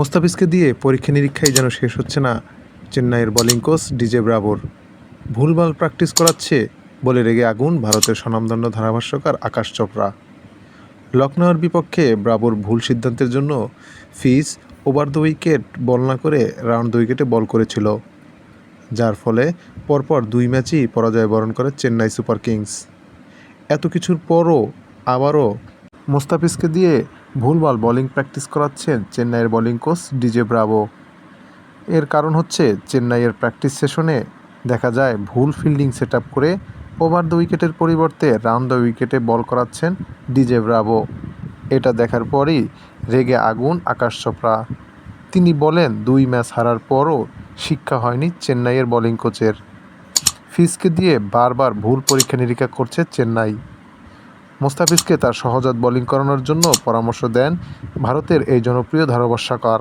মোস্তাফিজকে দিয়ে পরীক্ষা নিরীক্ষাই যেন শেষ হচ্ছে না, চেন্নাইয়ের বোলিং কোচ ডিজে ব্রাভোর। ভুলভাল প্র্যাকটিস করাচ্ছে বলে রেগে আগুন ভারতের স্বনামদণ্ড ধারাভাষ্যকার আকাশ চোপড়া। লখনৌয়ের বিপক্ষে ব্রাভোর ভুল সিদ্ধান্তের জন্য Fizz over the wicket bowl না করে রাউন্ড দ্য উইকেটে বল করেছিল, যার ফলে পরপর দুই ম্যাচই পরাজয় বরণ করে চেন্নাই সুপার কিংস। এত কিছুর পরও আবারও মোস্তাফিজকে দিয়ে ভুলভাল বোলিং প্র্যাকটিস করাচ্ছেন চেন্নাইয়ের বোলিং কোচ ডিজে ব্রাভো। এর কারণ হচ্ছে, চেন্নাইয়ের প্র্যাকটিস সেশনে দেখা যায় ভুল ফিল্ডিং সেট করে ওভার দ্য উইকেটের পরিবর্তে রাউন্ড দ্য উইকেটে বল করাচ্ছেন ডিজে ব্রাভো। এটা দেখার পরই রেগে আগুন আকাশ চোপড়া। তিনি বলেন, দুই ম্যাচ হারার পরও শিক্ষা হয়নি চেন্নাইয়ের বোলিং কোচের। ফিজকে দিয়ে বারবার ভুল পরীক্ষা নিরীক্ষা করছে চেন্নাই। মোস্তাফিজকে তার সহজাত বোলিং করানোর জন্য পরামর্শ দেন ভারতের এই জনপ্রিয় ধারাভাষ্যকার।